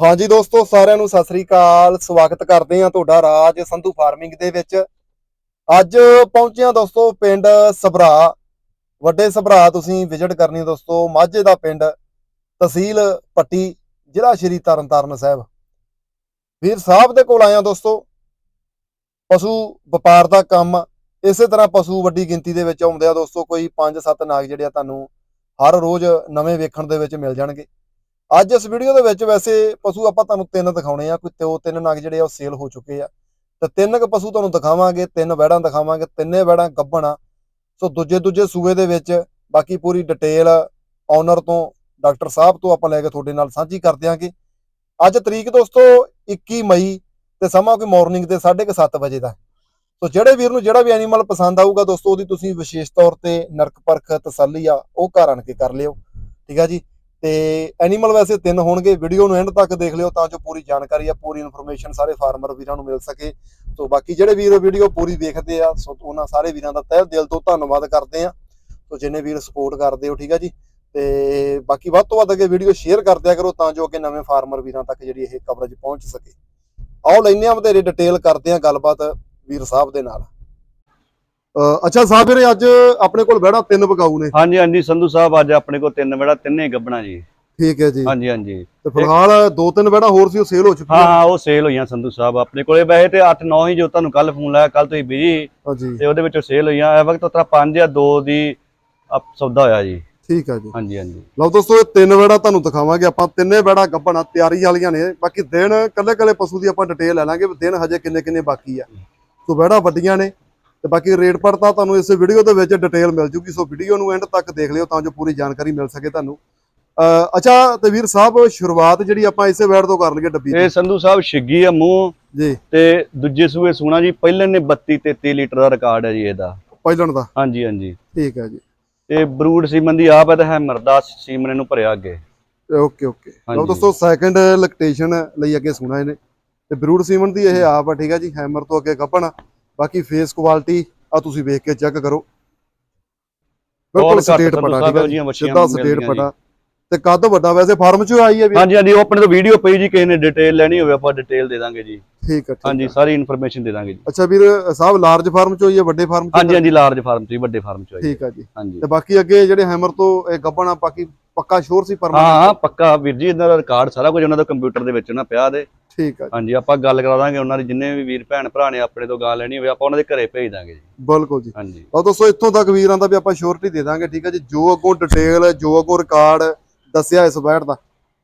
ਹਾਂਜੀ ਦੋਸਤੋ, ਸਾਰਿਆਂ ਨੂੰ ਸਤਿ ਸ੍ਰੀ ਅਕਾਲ। ਸਵਾਗਤ ਕਰਦੇ ਹਾਂ ਤੁਹਾਡਾ ਰਾਜ ਸੰਧੂ ਫਾਰਮਿੰਗ ਦੇ ਵਿੱਚ। ਅੱਜ ਪਹੁੰਚਿਆ ਦੋਸਤੋ ਪਿੰਡ ਸਭਰਾ। ਵੱਡੇ ਸਭਰਾ ਤੁਸੀਂ ਵਿਜ਼ਿਟ ਕਰਨੀ ਦੋਸਤੋ। ਮਾਝੇ ਦਾ ਪਿੰਡ ਤਹਿਸੀਲ ਪੱਟੀ, ਜ਼ਿਲ੍ਹਾ ਸ਼੍ਰੀ ਤਰਨਤਾਰਨ ਸਾਹਿਬ। ਵੀਰ ਸਾਹਿਬ ਦੇ ਕੋਲ ਆਇਆ ਦੋਸਤੋ। ਪਸ਼ੂ ਵਪਾਰ ਦਾ ਕੰਮ, ਇਸੇ ਤਰ੍ਹਾਂ ਪਸ਼ੂ ਵੱਡੀ ਗਿਣਤੀ ਦੇ ਵਿੱਚ ਆਉਂਦੇ ਆ ਦੋਸਤੋ। ਕੋਈ 5-7 ਨਾਗ ਜਿਹੜੇ ਆ ਤੁਹਾਨੂੰ ਹਰ ਰੋਜ਼ ਨਵੇਂ ਵੇਖਣ ਦੇ ਵਿੱਚ ਮਿਲ ਜਾਣਗੇ। ਅੱਜ ਇਸ ਵੀਡੀਓ ਦੇ ਵਿੱਚ ਵੈਸੇ ਪਸ਼ੂ ਆਪਾਂ ਤੁਹਾਨੂੰ ਤਿੰਨ ਦਿਖਾਉਣੇ ਆ, ਕੋਈ ਦੋ ਤਿੰਨ ਨਗ ਜਿਹੜੇ ਆ ਉਹ ਸੇਲ ਹੋ ਚੁੱਕੇ ਆ। ਤੇ ਤਿੰਨ ਕ ਪਸ਼ੂ ਤੁਹਾਨੂੰ ਦਿਖਾਵਾਂਗੇ, ਤਿੰਨ ਵੈੜਾਂ ਦਿਖਾਵਾਂਗੇ, ਤਿੰਨੇ ਵੈੜਾਂ ਗੱਭਣ ਆ। ਸੋ ਦੂਜੇ ਦੂਜੇ ਸੂਏ ਦੇ ਵਿੱਚ ਬਾਕੀ ਪੂਰੀ ਡਿਟੇਲ ਓਨਰ ਤੋਂ, ਡਾਕਟਰ ਸਾਹਿਬ ਤੋਂ ਆਪਾਂ ਲੈ ਕੇ ਤੁਹਾਡੇ ਨਾਲ ਸਾਂਝੀ ਕਰ ਦਿਆਂਗੇ ਅੱਜ ਤਰੀਕ ਦੋਸਤੋ 21 ਮਈ ਤੇ ਸਮਾਂ ਕੋਈ ਮਾਰਨਿੰਗ ਦੇ 7:30 ਵਜੇ ਦਾ। ਸੋ ਜਿਹੜੇ ਵੀਰ ਨੂੰ ਜਿਹੜਾ ਵੀ ਐਨੀਮਲ ਪਸੰਦ ਆਊਗਾ ਦੋਸਤੋ, ਉਹਦੀ ਤੁਸੀਂ ਵਿਸ਼ੇਸ਼ ਤੌਰ ਤੇ ਨਰਕ ਪਰਖ ਤਸੱਲੀ ਆ, ਉਹ ਘਰ ਆਣ ਕੇ ਕਰ ਲਿਓ। ਠੀਕ ਆ ਜੀ? ਤੇ ਐਨੀਮਲ ਵੈਸੇ ਤਿੰਨ ਹੋਣਗੇ ਵੀਡੀਓ ਨੂੰ ਐਂਡ ਤੱਕ ਦੇਖ ਲਿਓ ਤਾਂ ਜੋ ਪੂਰੀ ਜਾਣਕਾਰੀ ਆ, ਪੂਰੀ ਇਨਫੋਰਮੇਸ਼ਨ ਸਾਰੇ ਫਾਰਮਰ ਵੀਰਾਂ ਨੂੰ ਮਿਲ ਸਕੇ। ਸੋ ਬਾਕੀ ਜਿਹੜੇ ਵੀਰ ਵੀਡੀਓ ਪੂਰੀ ਵੇਖਦੇ ਆ, ਸੋ ਉਹਨਾਂ ਸਾਰੇ ਵੀਰਾਂ ਦਾ ਤਹਿ ਦਿਲ ਤੋਂ ਧੰਨਵਾਦ ਕਰਦੇ ਆ। ਸੋ ਜਿੰਨੇ ਵੀਰ ਸਪੋਰਟ ਕਰਦੇ ਹੋ, ਠੀਕ ਆ ਜੀ? ਤੇ ਬਾਕੀ ਵੱਧ ਤੋਂ ਵੱਧ ਅੱਗੇ ਵੀਡੀਓ ਸ਼ੇਅਰ ਕਰਦਿਆ ਕਰੋ ਤਾਂ ਜੋ ਅੱਗੇ ਨਵੇਂ ਫਾਰਮਰ ਵੀਰਾਂ ਤੱਕ ਜਿਹੜੀ ਇਹ ਕਵਰੇਜ ਪਹੁੰਚ ਸਕੇ। ਆਓ ਲੈਨੇ ਆ, ਵਧੇਰੇ ਡਿਟੇਲ ਕਰਦੇ ਆ ਗੱਲਬਾਤ ਵੀਰ ਸਾਹਿਬ ਦੇ ਨਾਲ। ਅੱਛਾ ਸਾਹਿਬ ਵੀਰੇ ਅੱਜ ਆਪਣੇ ਕੋਲ ਬੈੜਾ ਤਿੰਨ ਪਕਾਊ ਨੇ। ਹਾਂਜੀ ਹਾਂਜੀ ਸੰਧੂ ਸਾਹਿਬ ਅੱਜ ਆਪਣੇ ਕੋਲ ਤਿੰਨ ਵੇੜਾ ਤਿੰਨੇ ਗੱਬਣਾ ਜੀ। ਠੀਕ ਹੈ ਜੀ। ਹਾਂਜੀ ਹਾਂਜੀ। ਤੇ ਫਿਲਹਾਲ ਦੋ ਤਿੰਨ ਬੈੜਾ ਹੋਰ ਸੀ ਉਹ ਸੇਲ ਹੋ ਹਾਂ ਚੁੱਕੀਆਂ। ਹਾਂ ਉਹ ਸੇਲ ਹੋਈਆਂ ਸੰਧੂ ਸਾਹਿਬ ਆਪਣੇ ਕੋਲੇ। ਵੈਸੇ ਤੇ 8 9 ਹੀ ਜੋ ਤੁਹਾਨੂੰ ਕੱਲ ਫੋਨ ਲਾਇਆ ਕੱਲ ਤੁਸੀਂ ਬਿਜ਼ੀ ਤੇ ਉਹਦੇ ਵਿੱਚੋਂ ਸੇਲ ਹੋਈਆਂ। ਇਹ ਵਕਤ ਤਾਂ 5 ਜਾਂ 2 ਦੀ ਸੌਦਾ ਹੋਇਆ ਜੀ। ਠੀਕ ਹੈ ਜੀ। ਹਾਂਜੀ ਹਾਂਜੀ। ਲਓ ਦੋਸਤੋ ਇਹ ਤਿੰਨ ਬੈੜਾ ਤੁਹਾਨੂੰ ਦਿਖਾਵਾਂਗੇ। ਆਪਾਂ ਤਿੰਨੇ ਬੈੜਾ ਗੱਭਣਾ ਤਿਆਰੀ ਵਾਲੀਆਂ ਨੇ। ਬਾਕੀ ਦਿਨ ਕੱਲੇ ਕੱਲੇ ਪਸ਼ੂ ਦੀ ਆਪਾਂ ਡਿਟੇਲ ਲੈ ਲਾਂਗੇ ਦਿਨ ਹਜੇ ਕਿੰਨੇ ਕਿੰਨੇ ਬਾਕੀ ਆ। ਸੋ ਬੈੜਾ ਵੱਡੀਆਂ ਨੇ। ਤੇ ਬਾਕੀ ਰੇਟ ਪੜਤਾ ਤੁਹਾਨੂੰ ਇਸ ਵੀਡੀਓ ਦੇ ਵਿੱਚ ਡਿਟੇਲ ਮਿਲ ਜੂਗੀ ਸੋ ਵੀਡੀਓ ਨੂੰ ਐਂਡ ਤੱਕ ਦੇਖ ਲਿਓ ਤਾਂ ਜੋ ਪੂਰੀ ਜਾਣਕਾਰੀ ਮਿਲ ਸਕੇ ਤੁਹਾਨੂੰ। ਅੱਛਾ ਤੇ ਵੀਰ ਸਾਹਿਬ ਸ਼ੁਰੂਆਤ ਜਿਹੜੀ ਆਪਾਂ ਇਸੇ ਬੈੜ ਤੋਂ ਕਰ ਲਈਏ ਡੱਬੀ ਇਹ ਸੰਧੂ ਸਾਹਿਬ ਛਿੱਗੀ ਆ ਮੂੰਹ ਜੀ। ਤੇ ਦੂਜੇ ਸੂਏ ਸੋਨਾ ਜੀ ਪਹਿਲੇ ਨੇ 32 33 ਲੀਟਰ ਦਾ ਰਿਕਾਰਡ ਹੈ ਜੀ ਇਹਦਾ। ਪਹਿਲਣ ਦਾ। ਹਾਂਜੀ ਹਾਂਜੀ। ਠੀਕ ਹੈ ਜੀ। ਤੇ ਬਰੂਡ ਸੀਮਨ ਦੀ ਆਪ ਹੈ ਤੇ ਹੈ ਮਰਦਾ ਸੀਮਨ ਇਹਨੂੰ ਭਰਿਆ ਅੱਗੇ। Okay okay. ਲਓ। ਦੋਸਤੋ ਸੈਕੰਡ ਲੈਕਟੇਸ਼ਨ ਲਈ ਅੱਗੇ ਸੁਣਾ ਇਹਨੇ। ਤੇ ਬਰੂਡ ਸੀਮਨ ਦੀ ਇਹ ਆਪ ਆ ਠੀਕ ਹੈ ਜੀ ਹੈਮਰ ਤੋਂ ਅੱਗੇ ਗੱਪਣ ਬਾਕੀ ਫੇਸ ਕੁਆਲਿਟੀ ਆ ਤੁਸੀਂ ਵੇਖ ਕੇ ਚੈੱਕ ਕਰੋ। ਬਿਲਕੁਲ ਸਟੇਟ ਪਟਾ ਠੀਕ ਹੈ ਸਿੱਧਾ ਸਟੇਟ। ਪਟਾ। ਤੇ ਕੱਦ ਵੱਡਾ ਵੈਸੇ ਫਾਰਮ ਚੋਂ ਆਈ ਹੈ ਵੀ। ਹਾਂਜੀ ਹਾਂਜੀ ਉਹ ਆਪਣੇ ਤੋਂ ਵੀਡੀਓ ਪਈ ਜੀ ਕਿਸੇ ਨੇ ਡਿਟੇਲ ਲੈਣੀ ਹੋਵੇ ਆਪਾਂ ਡਿਟੇਲ ਦੇ ਦਾਂਗੇ ਜੀ। ਠੀਕ ਹੈ ਹਾਂਜੀ ਹੈ। ਸਾਰੀ ਇਨਫੋਰਮੇਸ਼ਨ ਦੇ ਦਾਂਗੇ ਜੀ। ਅੱਛਾ ਵੀਰ ਸਾਹਿਬ ਲਾਰਜ ਫਾਰਮ ਚੋਂ ਆਈ ਹੈ ਵੱਡੇ ਫਾਰਮ ਹਾਂਜੀ ਹਾਂਜੀ ਲਾਰਜ ਫਾਰਮ ਤੋਂ ਜੀ ਵੱਡੇ ਫਾਰਮ ਚੋਂ ਆਈ ਠੀਕ ਹੈ ਜੀ। ਹਾਂਜੀ। ਤੇ ਬਾਕੀ ਅੱਗੇ ਜਿਹੜੇ ਹੈਮਰ ਤੋਂ ਇਹ ਗੱਬਣ ਬਾਕੀ ਪੱਕਾ ਸ਼ੋਰ ਸੀ ਹਾਂ ਪਰਮਾ ਹਾਂ ਪੱਕਾ ਵੀਰ ਜੀ ਇਹਨਾਂ ਦਾ ਰਿਕਾਰਡ ਸਾਰਾ ਕੁਝ ਉਹਨਾਂ ਦਾ ਕੰਪਿਊਟਰ ਦੇ ਵਿੱਚ ਨਾ ਪਿਆ ਦੇ। ਠੀਕ ਹੈ ਜੀ, ਹਾਂਜੀ ਆਪਾਂ ਗੱਲ ਕਰਾ ਦਾਂਗੇ ਉਹਨਾਂ ਦੇ ਜਿੰਨੇ ਵੀ ਵੀਰ ਭੈਣ ਭਰਾ ਨੇ ਆਪਣੇ ਤੋਂ ਗੱਲ ਲੈਣੀ ਹੋਵੇ ਆਪਾਂ ਉਹਨਾਂ ਦੇ ਘਰੇ ਭੇਜ ਦਾਂਗੇ ਜੀ। ਬਿਲਕੁਲ ਜੀ। ਹਾਂਜੀ। ਲਓ ਦੋਸਤੋ ਇੱਥੋਂ ਤੱਕ ਵੀਰਾਂ ਦਾ ਵੀ ਆਪਾਂ ਸ਼ੋਰਟੀ ਦੇ ਦਾਂਗੇ ਠੀਕ ਹੈ ਜੀ। ਜੋ ਅੱਗੋਂ ਡਿਟੇਲ ਜੋ ਅੱਗੋਂ ਰਿਕਾਰਡ ਦੱਸਿਆ ਇਸ ਬੈਟ ਦਾ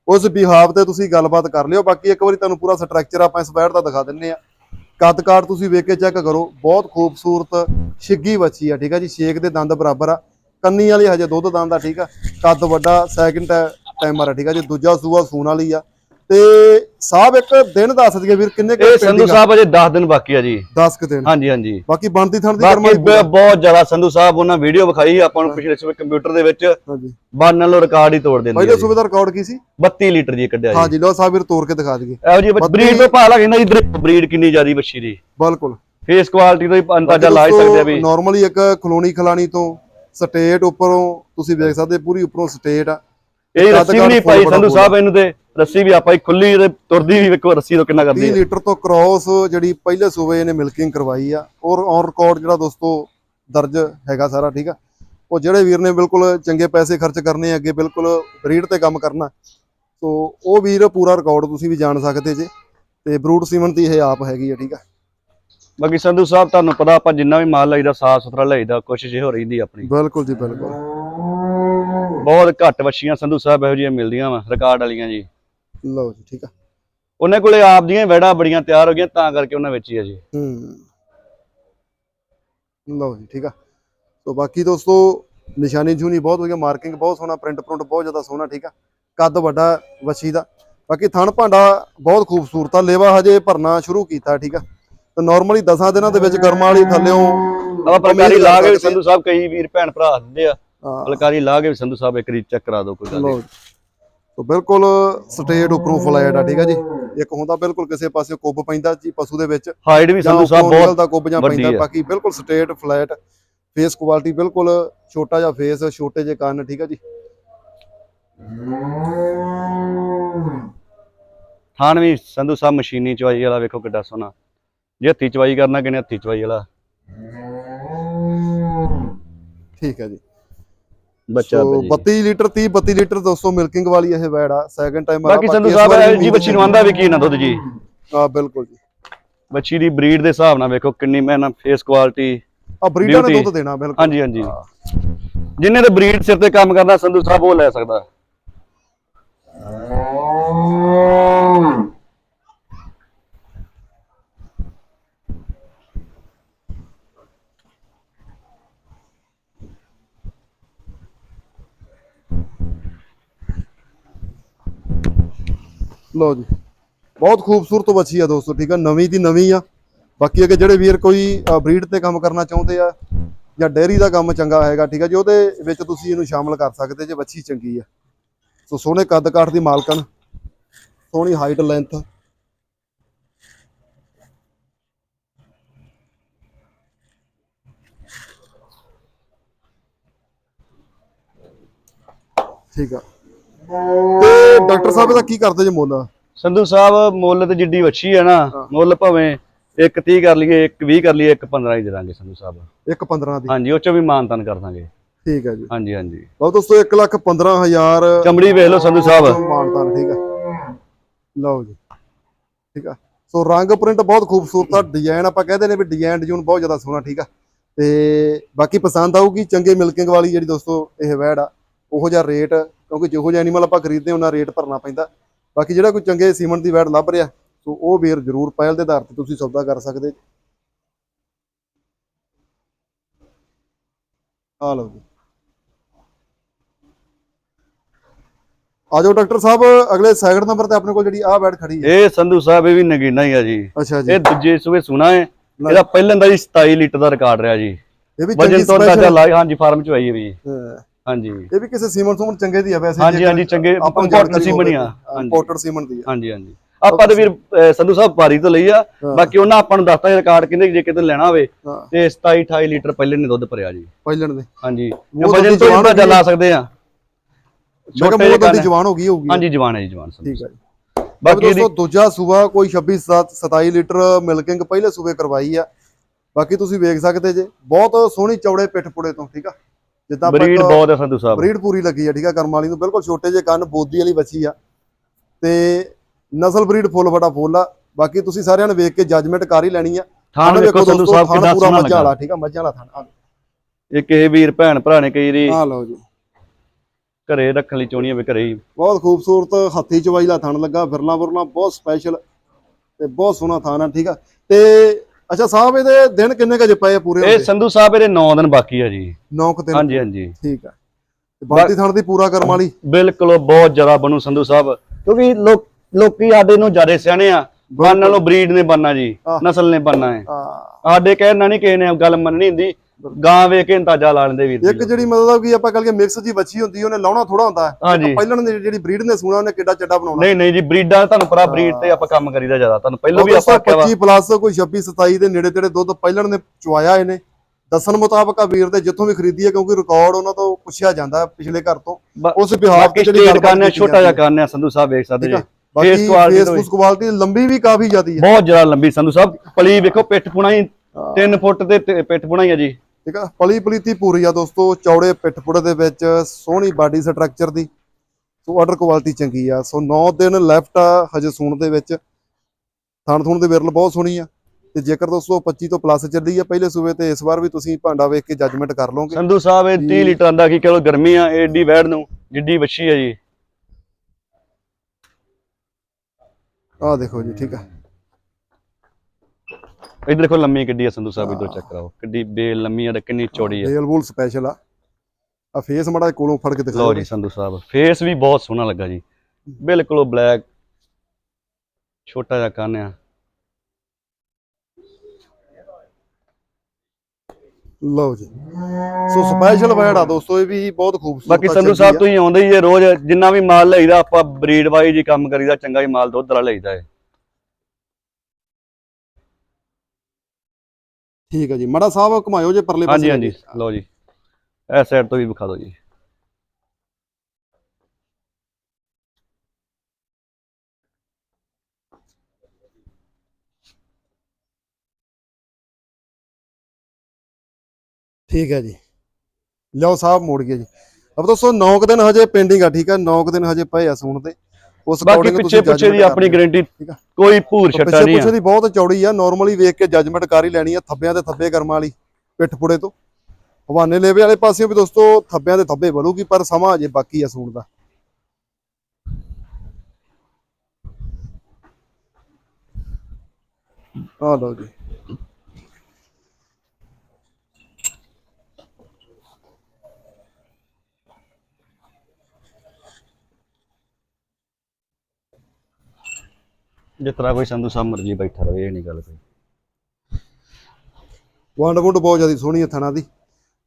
ਉਸ ਬਿਹਾਵ ਤੇ ਤੁਸੀਂ ਗੱਲਬਾਤ ਕਰ ਲਿਓ। ਬਾਕੀ ਇੱਕ ਵਾਰੀ ਤੁਹਾਨੂੰ ਪੂਰਾ ਸਟਰਕਚਰ ਆਪਾਂ ਇਸ ਬੈਟ ਦਾ ਦਿਖਾ ਦਿੰਨੇ ਆ। ਕੱਦ ਕਾਠ ਤੁਸੀਂ ਵੇਖ ਕੇ ਚੈੱਕ ਕਰੋ ਬਹੁਤ ਖੂਬਸੂਰਤ ਛਿੱਗੀ ਬੱਚੀ ਆ ਠੀਕ ਹੈ ਜੀ। ਛੇਕ ਦੇ ਦੰਦ ਬਰਾਬਰ ਆ। ਕੰਨੀ ਵਾਲੀ ਹਜੇ ਦੁੱਧ ਦੰਦ ਆ ਠੀਕ ਆ। ਕੱਦ ਵੱਡਾ ਸੈਕਿੰਡ ਟਾਈਮਰ ਆ ਠੀਕ ਆ ਜੀ। ਦੂਜਾ ਸੂਆ ਸੂਣ ਵਾਲੀ ਆ। ਤੇ ਸਾਹਿਬ ਇੱਕ ਦਿਨ ਦੱਸ ਦਈਏ ਵੀਰ ਕਿੰਨੇ ਇਹ ਸੰਧੂ ਸਾਹਿਬ ਅਜੇ 10 ਦਿਨ ਬਾਕੀ ਆ ਜੀ। 10 ਕੁ ਦਿਨ। ਹਾਂਜੀ ਹਾਂਜੀ। ਬਾਕੀ ਬਣਦੀ ਥਣ ਦੀ ਕਰਮਾਈ ਬਹੁਤ ਜ਼ਿਆਦਾ ਸੰਧੂ ਸਾਹਿਬ ਉਹਨਾਂ ਵੀਡੀਓ ਵਿਖਾਈ ਆਪਾਂ ਨੂੰ ਪਿਛਲੇ ਸਵੇ ਕੰਪਿਊਟਰ ਦੇ ਵਿੱਚ ਹਾਂਜੀ। ਬਾਨਣ ਲੋ ਰਿਕਾਰਡ ਹੀ ਤੋੜ ਦਿੰਦੀ ਪਹਿਲੇ ਸੂਬੇ ਦਾ ਰਿਕਾਰਡ ਕੀ ਸੀ? 32 ਲੀਟਰ ਜੀ ਕੱਢਿਆ ਜੀ। ਹਾਂਜੀ ਲਓ ਸਾਹਿਬ ਵੀਰ ਤੋੜ ਕੇ ਦਿਖਾ ਦਈਏ। ਇਹੋ ਜੀ ਬਰੀਡ ਤੋਂ ਭਾਅ ਲੱਗਦਾ ਇਧਰ ਬਰੀਡ ਕਿੰਨੀ ਜ਼ਿਆਦੀ ਬੱਛੀ ਦੀ ਬਿਲਕੁਲ। ਫੇਸ ਕੁਆਲਿਟੀ ਤੋਂ ਹੀ ਅੰਦਾਜ਼ਾ ਲਾ ਸਕਦੇ ਆ ਵੀ। ਨਾਰਮਲੀ ਇੱਕ ਖਲੋਣੀ ਖਲਾਣੀ ਤੋਂ ਸਟੇਟ ਉੱਪਰੋਂ ਤੁਸੀਂ ਵੇਖ ਸਕਦੇ ਪੂਰੀ ਉੱਪਰੋਂ ਸਟੇਟ ਆ। ਇਹ ਰੱਸੀ ਨਹੀਂ ਪਾਈ ਸੰਧੂ ਸਾਹਿਬ ਇਹਨੂੰ ਤੇ। ਰੱਸੀ ਵੀ ਆਪਾਂ ਹੀ ਖੁੱਲੀ ਤੇ ਤੁਰਦੀ ਵੀ ਵੇਖੋ ਰੱਸੀ ਤੋਂ ਕਿੰਨਾ 30 ਕਰਦੀ ਹੈ? ਲੀਟਰ ਤੋਂ ਕ੍ਰਾਸ ਜਿਹੜੀ ਪਹਿਲੇ ਸੂਬੇ ਇਹਨੇ ਮਿਲਕਿੰਗ ਕਰਵਾਈ ਆ। ਔਰ ਔਨ ਰਿਕਾਰਡ ਜਿਹੜਾ ਦੋਸਤੋ ਦਰਜ ਹੈਗਾ ਸਾਰਾ ਠੀਕ ਆ? ਉਹ ਜਿਹੜੇ ਵੀਰ ਨੇ ਬਿਲਕੁਲ ਚੰਗੇ ਪੈਸੇ ਖਰਚ ਕਰਨੇ ਅੱਗੇ ਬਿਲਕੁਲ ਬਰੀਡ ਤੇ ਕੰਮ ਕਰਨਾ। ਸੋ ਉਹ ਵੀਰ ਪੂਰਾ ਰਿਕਾਰਡ ਤੁਸੀਂ ਵੀ ਜਾਣ ਸਕਦੇ ਜੇ। ਤੇ ਬਰੂਟ ਸੀਮਨ ਦੀ ਇਹ ਆਪ ਹੈਗੀ ਆ ਠੀਕ ਆ? ਬਾਕੀ ਸੰਧੂ ਸਾਹਿਬ ਤੁਹਾਨੂੰ ਪਤਾ ਆਪਾਂ ਜਿੰਨਾ ਵੀ ਮਾਲ ਲਈਦਾ ਸਾਫ਼ ਸੁਥਰਾ ਲਈਦਾ ਕੋਸ਼ਿਸ਼ ਇਹ ਹੋ ਰਹਿੰਦੀ ਆਪਣੀ। ਬਿਲਕੁਲ ਜੀ ਬਿਲਕੁਲ। ਬਹੁਤ ਘੱਟ ਵੱਛੀਆਂ ਸੰਧੂ ਸਾਹਿਬ ਇਹੋ ਜਿਹੀਆਂ ਮਿਲਦੀਆਂ ਵਾ ਰਿਕਾਰਡ ਵਾਲੀਆਂ ਜੀ। ਲਓ ਜੀ ਠੀਕ ਆ। ਉਹਨੇ ਕੋਲੇ ਆਪ ਦੀਆਂ ਵੈੜਾਂ ਬੜੀਆਂ ਤਿਆਰ ਹੋ ਗਈਆਂ ਤਾਂ ਕਰਕੇ ਉਹਨਾਂ ਵਿੱਚ ਹੀ ਆ ਜੀ। ਹੂੰ। ਲਓ ਜੀ ਠੀਕ ਆ। ਸੋ ਬਾਕੀ ਦੋਸਤੋ ਨਿਸ਼ਾਨੀ ਜੂਨੀ ਬਹੁਤ ਵਧੀਆ ਮਾਰਕਿੰਗ ਬਹੁਤ ਸੋਹਣਾ ਪ੍ਰਿੰਟ ਪ੍ਰਿੰਟ ਬਹੁਤ ਜ਼ਿਆਦਾ ਸੋਹਣਾ ਠੀਕ ਆ। ਕੱਦ ਵੱਡਾ ਵੱਛੀ ਦਾ। ਬਾਕੀ ਥਣ ਭਾਂਡਾ ਬਹੁਤ ਖੂਬਸੂਰਤ ਆ ਲੇਵਾ ਹਜੇ ਭਰਨਾ ਸ਼ੁਰੂ ਕੀਤਾ ਠੀਕ ਆ। ਤੇ ਨਾਰਮਲੀ 10 ਦਿਨਾਂ ਦੇ ਵਿੱਚ ਕਰਮਾਂ ਵਾਲੀ ਥੱਲਿਓਂ ਆਪਾਂ ਫਲਕਾਰੀ ਲਾ ਕੇ ਸੰਧੂ ਸਾਹਿਬ ਕਈ ਵੀਰ ਭੈਣ ਭਰਾ ਦਿੰਦੇ ਆ। ਹਾਂ, ਫਲਕਾਰੀ ਲਾ ਕੇ ਵੀ ਸੰਧੂ ਸਾਹਿਬ ਇੱਕ ਰੀ ਚੈੱਕ ਕਰਾ ਦਿਓ ਕੋਈ ਗੱਲ ਨਹੀਂ। ਸੋ ਬਿਲਕੁਲ ਸਟੇਟ ਉੱਪਰੋਂ ਫਲੈਟ ਆ ਠੀਕ ਆ ਜੀ? ਇੱਕ ਹੁੰਦਾ ਬਿਲਕੁਲ ਕਿਸੇ ਪਾਸੇ ਕੁੱਬ ਪੈਂਦਾ ਜੀ ਪਸ਼ੂ ਦੇ ਵਿੱਚ ਹਾਈਟ ਵੀ ਸੰਧੂ ਸਾਹਿਬ ਬਹੁਤ ਨਿਕਲਦਾ ਕੁੱਬ ਜਾਂ ਪੈਂਦਾ। ਬਾਕੀ ਬਿਲਕੁਲ ਸਟੇਟ ਫਲੈਟ ਫੇਸ ਕੁਆਲਿਟੀ ਬਿਲਕੁਲ ਛੋਟਾ ਜਿਹਾ ਫੇਸ ਛੋਟੇ ਜਿਹੇ ਕੰਨ ਠੀਕ ਆ ਜੀ? ਥਾਣ ਵੀ ਸੰਧੂ ਸਾਹਿਬ ਮਸ਼ੀਨੀ ਚਵਾਈ ਵਾਲਾ ਵੇਖੋ ਕਿੱਡਾ ਸੋਹਣਾ। ਜੇ ਹੱਥੀ ਚਵਾਈ ਕਰਨਾ ਕਿਨੇ ਹੱਥੀ ਚਵਾਈ ਵਾਲਾ? ਠੀਕ ਹੈ ਜੀ। ਬੱਚਾ ਸੋ ਭਾਜੀ 32 ਲੀਟਰ 30 32 ਲੀਟਰ ਦੋਸਤੋ ਮਿਲਕਿੰਗ ਵਾਲੀ ਇਹ ਵੈੜ ਆ ਸੈਕੰਡ ਟਾਈਮ ਬਾਕੀ ਸੰਧੂ ਸਾਹਿਬ ਇਹ ਜੀ ਬੱਚੀ ਨੂੰ ਆਂਦਾ ਵੀ ਕੀ ਨਾ ਦੁੱਧ ਜੀ। ਹਾਂ ਬਿਲਕੁਲ ਜੀ। ਬੱਚੀ ਦੀ ਬਰੀਡ ਦੇ ਹਿਸਾਬ ਨਾਲ ਵੇਖੋ ਕਿੰਨੀ ਮਿਹਨਤ ਫੇਸ ਕੁਆਲਿਟੀ ਆ ਬਰੀਡਰ ਨੇ। ਦੁੱਧ ਦੇਣਾ ਬਿਲਕੁਲ। ਹਾਂਜੀ ਹਾਂਜੀ। ਜਿੰਨੇ ਤੇ ਬਰੀਡ ਸਿਰ ਤੇ ਕੰਮ ਕਰਦਾ ਸੰਧੂ ਸਾਹਿਬ ਉਹ ਲੈ ਸਕਦਾ। ਲਓ ਜੀ। ਬਹੁਤ ਖੂਬਸੂਰਤ ਵੱਛੀ ਆ ਦੋਸਤੋ, ਠੀਕ ਆ? ਨਵੀਂ ਦੀ ਨਵੀਂ ਆ। ਬਾਕੀ ਅਗੇ ਜਿਹੜੇ ਵੀਰ ਕੋਈ ਬਰੀਡ ਤੇ ਕੰਮ ਕਰਨਾ ਚਾਹੁੰਦੇ ਆ ਜਾਂ ਡੇਅਰੀ ਦਾ ਕੰਮ ਚੰਗਾ ਹੈਗਾ, ਠੀਕ ਆ ਜੀ, ਉਹਦੇ ਵਿੱਚ ਤੁਸੀਂ ਇਹਨੂੰ ਸ਼ਾਮਲ ਕਰ ਸਕਦੇ ਜੇ ਵੱਛੀ ਚੰਗੀ ਆ। ਸੋ ਸੋਹਣੇ ਕੱਦ ਕਾਠ ਦੀ ਮਾਲਕਣ, ਸੋਹਣੀ ਹਾਈਟ ਲੈਂਥ ਠੀਕ ਆ। ਤੇ ਡਾਕਟਰ ਸਾਹਿਬ ਇਹਦਾ ਕੀ ਕਰਦੇ ਜੇ ਮੁੱਲ? ਸੰਧੂ ਸਾਹਿਬ ਮੁੱਲ ਤੇ ਜਿੱਡੀ ਵੱਛੀ ਹੈ ਨਾ। ਮੁੱਲ ਭਾਵੇਂ ਇੱਕ 30 ਕਰ ਲਈਏ ਇੱਕ 20 ਕਰ ਲਈਏ ਇੱਕ 15 ਹੀ ਦੇ ਦਾਂਗੇ ਸੰਧੂ ਸਾਹਿਬ। ਇੱਕ 15 ਦੀ। ਹਾਂਜੀ ਉਹ ਚੋਂ ਵੀ ਮਾਨਤਨ ਕਰ ਦਾਂਗੇ। ਠੀਕ ਹੈ ਜੀ। ਹਾਂਜੀ ਹਾਂਜੀ। ਲਓ ਦੋਸਤੋ 1 ਲੱਖ 15000 ਚਮੜੀ ਵੇਖ ਲਓ ਸੰਧੂ ਸਾਹਿਬ। ਮਾਨਤਾਨ ਠੀਕ ਹੈ ਲਓ ਜੀ। ਠੀਕ ਆ। ਸੋ ਰੰਗ ਪ੍ਰਿੰਟ ਬਹੁਤ ਖੂਬਸੂਰਤ ਆ ਡਿਜ਼ਾਈਨ ਆਪਾਂ ਕਹਿੰਦੇ ਨੇ ਵੀ ਡਿਜ਼ਾਈਨ ਡਿਜ਼ਾਈਨ ਬਹੁਤ ਜ਼ਿਆਦਾ ਸੋਹਣਾ ਠੀਕ ਆ। ਤੇ ਬਾਕੀ ਪਸੰਦ ਆਊਗੀ ਚੰਗੇ ਮਿਲਕਿੰਗ ਵਾਲੀ ਜਿਹੜੀ ਦੋਸਤੋ ਇਹ ਵੈੜ ਆ ਉਹੋ ਜਿਹਾ ਰੇਟ ਕਿਉਂਕਿ ਜਿਹੋ ਜਿਹਾ ਐਨੀਮਲ ਆਪਾਂ ਖਰੀਦਦੇ ਉਹਨਾਂ ਰੇਟ ਭਰਨਾ ਪੈਂਦਾ। ਬਾਕੀ ਜਿਹੜਾ ਕੋਈ ਚੰਗੇ ਸੀਮਨ ਦੀ ਵੈੜ ਲੱਭ ਰਿਹਾ ਸੋ ਉਹ ਵੀਰ ਜ਼ਰੂਰ ਪਹਿਲ ਦੇ ਆਧਾਰ ਤੇ ਤੁਸੀਂ ਸੌਦਾ ਕਰ ਸਕਦੇ ਆ ਲਓ ਜੀ। ਆ ਜਾਓ ਡਾਕਟਰ ਸਾਹਿਬ ਅਗਲੇ ਸੈਕਿੰਡ ਨੰਬਰ ਤੇ ਆਪਣੇ ਕੋਲ ਜਿਹੜੀ ਆਹ ਬੈਡ ਖੜੀ ਹੈ। ਇਹ ਸੰਧੂ ਸਾਹਿਬ ਇਹ ਵੀ ਨਗੀਨਾ ਹੀ ਆ ਜੀ। ਅੱਛਾ ਜੀ। ਇਹ ਦੂਜੇ ਸੂਏ ਸੁਣਾ ਹੈ। ਇਹਦਾ ਪਹਿਲਾਂ ਦਾ ਜੀ 27 ਲੀਟਰ ਦਾ ਰਿਕਾਰਡ ਰਿਹਾ ਜੀ। ਇਹ ਵੀ ਵਜਨ ਚੰਗੀ ਤੋਂ ਅੰਦਾਜ਼ਾ ਹਾਂਜੀ ਫਾਰਮ ਚ ਆਈ ਹੈ ਵੀ ਹਾਂਜੀ। ਇਹ ਵੀ ਕਿਸੇ ਸੀਮਨ ਸੂਮਨ ਚੰਗੇ ਦੀ ਆ ਵੈਸੇ ਹਾਂਜੀ ਹਾਂਜੀ ਚੰਗੇ ਆਪਾਂ ਨੂੰ ਇੰਪੋਰਟ ਜਾਣਕਾਰੀ ਸੀ ਹੋਵੇ ਬਣੀਆਂ ਤਾਂ। ਹਾਂਜੀ। ਇੰਪੋਰਟਡ ਸੀਮਨ ਦੀ ਆ। ਹਾਂਜੀ ਹਾਂਜੀ। ਆਪਾਂ ਤੇ ਵੀਰ ਸੰਧੂ ਸਾਹਿਬ ਪਾਰੀ ਤੋਂ ਲਈ ਆ। ਬਾਕੀ ਉਹਨਾਂ ਆਪਾਂ ਨੂੰ ਦੱਸਤਾ ਰਿਕਾਰਡ ਕਹਿੰਦੇ ਜੇ ਕਿਤੇ ਲੈਣਾ ਹੋਵੇ ਤੇ 27 28 ਲੀਟਰ ਪਹਿਲੇ ਨੇ ਦੁੱਧ ਭਰਿਆ ਜੀ। ਪਹਿਲਣ ਦੇ ਹਾਂਜੀ। ਵਜਨ ਤੋਂ ਹੋ ਲਾ ਸਕਦੇ ਆ। ਛੋਟੇ ਜਿਹੇ ਦੀ ਜਵਾਨ ਹੋ ਗਈ ਹੋਊਗੀ। ਹਾਂਜੀ ਜਵਾਨ ਹੈ ਜੀ ਜਵਾਨ ਸੰਧੂ ਠੀਕ ਹੈ ਜੀ। ਬਾਕੀ ਦੋਸਤੋ ਦੂਜਾ ਸੂਬਾ ਕੋਈ 26 ਸੱਤ- 27 ਲੀਟਰ ਮਿਲਕਿੰਗ ਪਹਿਲੇ ਸੂਬੇ ਕਰਵਾਈ ਆ। ਬਾਕੀ ਤੁਸੀਂ ਵੇਖ ਸਕਦੇ ਜੇ। ਬਹੁਤ ਸੋਹਣੀ ਚੌੜੇ ਪਿੱਠ ਪੁੜੇ ਤੋਂ ਠੀਕ ਆ? ਜਿੱਦਾਂ ਬਰੀਡ ਬਹੁਤ ਹੈ ਸੰਧੂ ਸਾਹਿਬ। ਬਰੀਡ ਪੂਰੀ ਲੱਗੀ ਆ ਠੀਕ ਆ ਕਰਮ ਵਾਲੀ ਨੂੰ। ਬਿਲਕੁਲ ਛੋਟੇ ਜਿਹੇ ਕੰਨ ਬੋਦੀ ਵਾਲੀ ਬੱਚੀ ਆ। ਤੇ ਨਸਲ ਬਰੀਡ ਫੁੱਲ ਫਟਾ ਫੁੱਲ ਆ। ਬਾਕੀ ਤੁਸੀਂ ਸਾਰਿਆਂ ਨੇ ਵੇਖ ਕੇ ਜੱਜਮੈਂਟ ਕਰ ਹੀ ਲੈਣੀ ਆ। ਥਾਣ ਵੇਖੋ ਸੰਧੂ ਸਾਹਿਬ ਪੂਰਾ ਸੋਹਣਾ ਮੱਝਾਂ ਵਾਲਾ ਲੱਗਾ। ਠੀਕ ਆ ਮੱਝਾਂ ਵਾਲਾ ਥਣ ਇਹ ਕਿਸੇ ਵੀਰ ਭੈਣ ਭਰਾ ਨੇ ਕਈ ਰੀ ਆ ਲਓ ਜੀ। ਘਰੇ ਰੱਖਣ ਲਈ ਚਾਹੁੰਦੀਆਂ ਵੀ ਘਰੇ ਹੀ। ਬਹੁਤ ਖੂਬਸੂਰਤ ਹੱਥੀ ਚਵਾਈ ਦਾ ਥਣ ਲੱਗਾ ਫਿਰਲਾ ਫੁਰਲਾ ਬਹੁਤ ਸਪੈਸ਼ਲ ਤੇ ਬਹੁਤ ਸੋਹਣਾ ਥਾਨ ਆ ਠੀਕ ਆ। ਤੇ ਅੱਛਾ ਸਾਹਿਬ ਇਹਦੇ ਦਿਨ ਕਿੰਨੇ ਕੁ ਜੇ ਪਏ ਪੂਰੇ ਇਹ ਸੰਧੂ ਸਾਹਿਬ ਇਹਦੇ 9 ਦਿਨ ਬਾਕੀ ਆ ਜੀ। 9 ਕੁ ਦਿਨ? ਹਾਂਜੀ ਹਾਂਜੀ। ਠੀਕ ਆ। ਬਾਕੀ ਥਣ ਦੀ ਪੂਰਾ ਕਰਮ ਵਾਲੀ? ਬਿਲਕੁਲ ਬਹੁਤ ਜ਼ਿਆਦਾ ਬਣੂ ਸੰਧੂ ਸਾਹਿਬ। ਕਿਉਂਕਿ ਲੋਕ ਲੋਕੀ ਸਾਡੇ ਨੂੰ ਜ਼ਿਆਦਾ ਸਿਆਣੇ ਆ। ਬੰਨ ਨਾਲੋਂ ਬਰੀਡ ਨੇ ਬੰਨਾ ਜੀ। ਨਸਲ ਨੇ ਬੰਨਾ ਹੈ। ਸਾਡੇ ਕਹਿਣਾ ਨਹੀਂ ਕਿਸੇ ਨੇ ਗੱਲ ਮੰਨਣੀ ਹੁੰਦੀ। ਗਾਂ ਵੇਖ ਕੇ ਅੰਦਾਜ਼ਾ ਲਾ ਲੈਂਦੇ ਵੀਰ ਇੱਕ ਜਿਹੜੀ ਮਤਲਬ ਕਿ ਆਪਾਂ ਕਹ ਮਿਕਸ ਜੀ ਬੱਚੀ ਹੁੰਦੀ ਉਹਨੇ ਲਾਉਣਾ ਥੋੜਾ ਹੁੰਦਾ ਹੈ। ਪਹਿਲਾਂ ਨੇ ਜਿਹੜੀ ਬਰੀਡ ਨੇ ਸੂਣਾ ਉਹਨੇ ਕਿੱਡਾ ਚੱਡਾ ਬਣਾਉਣਾ। ਨਹੀਂ ਨਹੀਂ ਜੀ ਬਰੀਡਾਂ ਤੁਹਾਨੂੰ ਪਤਾ ਬਰੀਡ ਤੇ ਆਪਾਂ ਕੰਮ ਕਰੀਦਾ ਜ਼ਿਆਦਾ। ਤੁਹਾਨੂੰ ਪਹਿਲਾਂ ਵੀ ਆਪਾਂ ਆਖਿਆ ਵਾ। 25 ਪਲੱਸ ਕੋਈ 26 27 ਦੇ ਨੇੜੇ ਤੇੜੇ ਦੁੱਧ ਪਹਿਲਾਂ ਨੇ ਚੁਆਇਆ ਇਹਨੇ। ਦੱਸਣ ਮੁਤਾਬਕ ਆ ਵੀਰ ਦੇ ਜਿੱਥੋਂ ਵੀ ਖਰੀਦੀ ਹੈ ਕਿਉਂਕਿ ਰਿਕਾਰਡ ਉਹਨਾਂ ਤੋਂ ਪੁੱਛਿਆ ਜਾਂਦਾ ਹੈ ਪਿਛਲੇ ਘਰ ਤੋਂ। ਉਸ ਬਿਹਾਰ ਬਾਕੀ ਸਟੇਟ ਕਰਨੇ ਛੋਟਾ ਜਿਹਾ ਕਰਨੇ ਆ ਸੰਧੂ ਸਾਹਿਬ ਵੇਖ ਸਕਦੇ ਜੀ। ਤੋਂ ਫੇਸਬੁੱਕ ਕੁਆਲਿਟੀ ਲੰਬੀ ਵੀ ਕਾਫੀ ਜ਼ਿਆਦੀ ਹੈ। ਬਹੁਤ ਜ਼ਿਆਦਾ ਲੰਬੀ ਸੰਧੂ ਸਾਹਿਬ ਪਲੀ ਵੇਖੋ ਪਿੱਠ ਪੁਣਾ ਹੀ। ਹਾਂ। 3 ਫੁੱਟ ਤੇ ਤੇ ਪਿੱਠ ਪੁਣਾ ਹੀ ਆ ਜੀ। ਠੀਕ ਆ? ਪਲੀ ਪਲੀਤੀ ਪੂਰੀ ਆ ਦੋਸਤੋ ਚੌੜੇ ਪਿੱਠ ਪੁੜੇ ਦੇ ਵਿੱਚ ਸੋਹਣੀ ਬਾਡੀ ਸਟਰਕਚਰ ਦੀ। ਸੋ ਆਰਡਰ ਕੁਆਲਿਟੀ ਚੰਗੀ ਆ। ਸੋ 9 ਦਿਨ ਲੈਫਟ ਆ ਹਜੇ ਸੂਣ ਦੇ ਵਿੱਚ। ਥਣ ਥੁਣ ਦੇ ਵਿਰਲ ਬਹੁਤ ਸੋਹਣੀ ਆ। ਤੇ ਜੇਕਰ ਦੋਸਤੋ 25 ਤੋਂ ਪਲੱਸ ਚੱਲੀ ਆ ਪਹਿਲੇ ਸੂਬੇ ਤੇ ਇਸ ਵਾਰ ਵੀ ਤੁਸੀਂ ਭਾਂਡਾ ਵੇਖ ਕੇ ਜੱਜਮੈਂਟ ਕਰ ਲਓਗੇ। ਸੰਧੂ ਸਾਹਿਬ ਇਹ 30 ਲੀਟਰ ਦਾ ਕੀ ਕਿਲੋ ਗਰਮੀ ਆ ਏਡੀ ਵੈੜ ਨੂੰ ਜਿੱਡੀ ਵੱਛੀ ਆ ਜੀ। ਆਹ ਦੇਖੋ ਜੀ ਠੀਕ ਆ। ਇਧਰ ਦੇਖੋ ਲੰਮੀ ਕਿੱਡੀ ਆ ਸੰਧੂ ਸਾਹਿਬ ਇਧਰ ਚੈੱਕ ਕਰਾਓ। ਕਿੱਡੀ ਬੇਲ ਲੰਮੀ ਆ ਤੇ ਕਿੰਨੀ ਚੌੜੀ ਆ। ਬੇਲ ਬੂਲ ਸਪੈਸ਼ਲ ਆ। ਆ ਫੇਸ ਮੜਾ ਕੋਲੋਂ ਫੜ ਕੇ ਦਿਖਾਓ ਲਓ ਜੀ ਸੰਧੂ ਸਾਹਿਬ ਫੇਸ ਵੀ ਬਹੁਤ ਸੋਹਣਾ ਲੱਗਾ ਜੀ। ਬਿਲਕੁਲ ਬਲੈਕ ਛੋਟਾ ਜਿਹਾ ਕੰਨ ਆ। ਲਓ ਜੀ। ਸੋ ਸਪੈਸ਼ਲ ਆ ਦੋਸਤੋ ਇਹ ਵੀ ਬਹੁਤ ਖੂਬਸੂਰਤ ਬਾਕੀ ਸੰਧੂ ਸਾਹਿਬ। ਤੁਸੀਂ ਆਉਂਦੇ ਹੀ ਰੋਜ਼ ਜਿੰਨਾ ਵੀ ਮਾਲ ਲਈਦਾ ਆਪਾਂ ਬਰੀਡ ਵਾਈਜ਼ ਹੀ ਕੰਮ ਕਰੀਦਾ ਚੰਗਾ ਹੀ ਮਾਲ ਦੁੱਧ ਵਾਲਾ ਲਈਦਾ ਹੈ ਠੀਕ ਹੈ ਜੀ। ਮੜਾ ਸਾਹਿਬ ਘੁਮਾਇਓ ਜੇ ਪਰਲੇ ਹਾਂਜੀ ਹਾਂਜੀ। ਲਓ ਜੀ। ਇਸ ਸਾਈਡ ਤੋਂ ਵੀ ਵਿਖਾ ਦਿਓ ਜੀ। ਠੀਕ ਹੈ ਜੀ। ਲਓ ਸਾਹਿਬ ਮੋੜ ਗਿਆ ਜੀ। ਅਬ ਦੋਸਤੋ 9 ਦਿਨ ਹਜੇ ਪੈਂਡਿੰਗ ਆ ਠੀਕ ਹੈ 9 ਦਿਨ ਹਜੇ ਪਏ ਆ ਸੂਣ ਤੇ। ਉਸ ਬਾਕੀ ਪਿੱਛੇ ਪਿੱਛੇ ਦੀ ਆਪਣੀ। ਗਾਰੰਟੀ। ਕੋਈ ਭੂਰ ਛੱਟਾ ਨਹੀਂ ਪਿੱਛੇ ਦੀ ਬਹੁਤ ਚੌੜੀ ਆ ਨਾਰਮਲੀ ਵੇਖ ਕੇ ਜੱਜਮੈਂਟ ਕਰ ਹੀ ਲੈਣੀ ਆ ਥੱਬਿਆਂ ਤੇ ਥੱਬੇ ਕਰਮਾਂ ਵਾਲੀ ਪਿੱਠ ਪੁੜੇ ਤੋਂ ਹਵਾਨੇ ਲੇਵੇ ਵਾਲੇ ਪਾਸਿਓਂ ਵੀ ਦੋਸਤੋ ਥੱਬਿਆਂ ਤੇ ਥੱਬੇ ਬਲੂਗੀ ਪਰ ਸਮਾਂ ਅਜੇ ਬਾਕੀ ਆ ਸੂਣ ਦਾ ਆ ਲਓ ਜੀ ਜਿਸ ਤਰ੍ਹਾਂ ਕੋਈ ਸੰਧੂ ਸਾਹਿਬ ਮਰਜ਼ੀ ਬੈਠਾ ਰਵੇ ਇਹ ਨਹੀਂ ਗੱਲ ਕੋਈ। ਵੰਡ ਵੁੰਡ ਬਹੁਤ ਜ਼ਿਆਦਾ ਸੋਹਣੀ ਹੈ ਥਣਾ ਦੀ।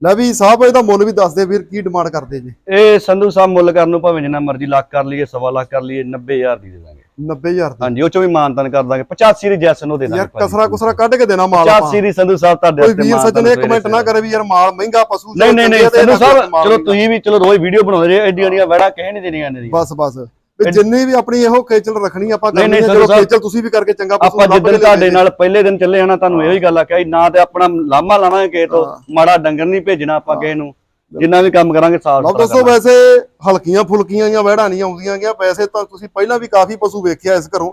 ਲੈ ਵੀ ਸਾਹਿਬ ਇਹਦਾ ਮੁੱਲ ਵੀ ਦੱਸ ਦੇ ਵੀਰ ਕੀ ਡਿਮਾਂਡ ਕਰਦੇ ਜੀ? ਇਹ ਸੰਧੂ ਸਾਹਿਬ ਮੁੱਲ ਕਰਨ ਨੂੰ ਭਾਵੇਂ ਜਿੰਨਾ ਮਰਜ਼ੀ ਲੱਖ ਕਰ ਲਈਏ ਸਵਾ ਲੱਖ ਕਰ ਲਈਏ 90000 ਦੀ ਦੇ ਦਾਂਗੇ। 90000 ਦੀ? ਹਾਂਜੀ ਉਹ ਚੋਂ ਵੀ ਮਾਨਤਨ ਕਰ ਦਾਂਗੇ 85 ਦੀ ਜੈਸਨ ਉਹ ਦੇ ਦਾਂਗੇ ਯਾਰ ਕਸਰਾ ਕੁਸਰਾ ਕੱਢ ਕੇ ਦੇਣਾ ਮਾਲ ਆਪਾਂ। 85 ਦੀ ਸੰਧੂ ਸਾਹਿਬ ਤੁਹਾਡੇ ਕੋਈ ਵਾਸਤੇ ਵੀਰ ਸੱਜਣ ਇਹ ਕਮੈਂਟ ਨਾ। ਕਰੇ ਵੀ ਯਾਰ ਮਾਲ ਮਹਿੰਗਾ ਪਸ਼ੂ ਨਹੀਂ ਨਹੀਂ ਸੰਧੂ ਸਾਹਿਬ ਚਲੋ। ਤੁਸੀਂ ਵੀ ਚਲੋ ਰੋਜ਼ ਵੀਡੀਓ ਬਣਾਉਂਦੇ ਜੇ ਐਡੀਆਂ ਐਡੀਆਂ ਵੜਾ ਕਹਿ ਨਹੀਂ ਦੇਣੀਆਂ ਨੇ ਬਸ ਬਸ। ਵੀ ਜਿੰਨੀ ਵੀ ਆਪਣੀ ਇਹੋ ਖੇਚਲ ਰੱਖਣੀ ਆਪਾਂ ਕਰਨੀ ਹੈ ਸਾਹਿਬ, ਖੇਚਲ ਤੁਸੀਂ ਵੀ ਕਰਕੇ ਚੰਗਾ ਪਸ਼ੂ ਆਪਾਂ ਜਿੱਦਣ ਤੁਹਾਡੇ। ਨਾਲ ਪਹਿਲੇ ਦਿਨ ਚੱਲੇ ਆਣਾ ਤੁਹਾਨੂੰ ਇਹੋ ਹੀ ਗੱਲ ਆਖਿਆ ਨਾ ਤੇ ਆਪਣਾ ਲਾਮਾ ਲਾਵਾਂਗੇ ਕਿਸੇ ਤੋਂ ਮਾੜਾ ਡੰਗਰ ਨਹੀਂ ਭੇਜਣਾ ਆਪਾਂ ਕਿਸੇ ਨੂੰ। ਜਿੰਨਾ ਵੀ ਕੰਮ ਕਰਾਂਗੇ ਸਾਫ਼ ਲਓ ਦੋਸਤੋ ਵੈਸੇ ਹਲਕੀਆਂ ਫੁਲਕੀਆਂ ਜਾਂ ਵਹਿੜਾਂ ਨਹੀਂ ਆਉਂਦੀਆਂ ਗਿਆ ਪੈਸੇ ਤਾਂ ਤੁਸੀਂ ਪਹਿਲਾਂ ਵੀ ਕਾਫੀ ਪਸ਼ੂ ਵੇਖਿਆ ਇਸ ਘਰੋਂ।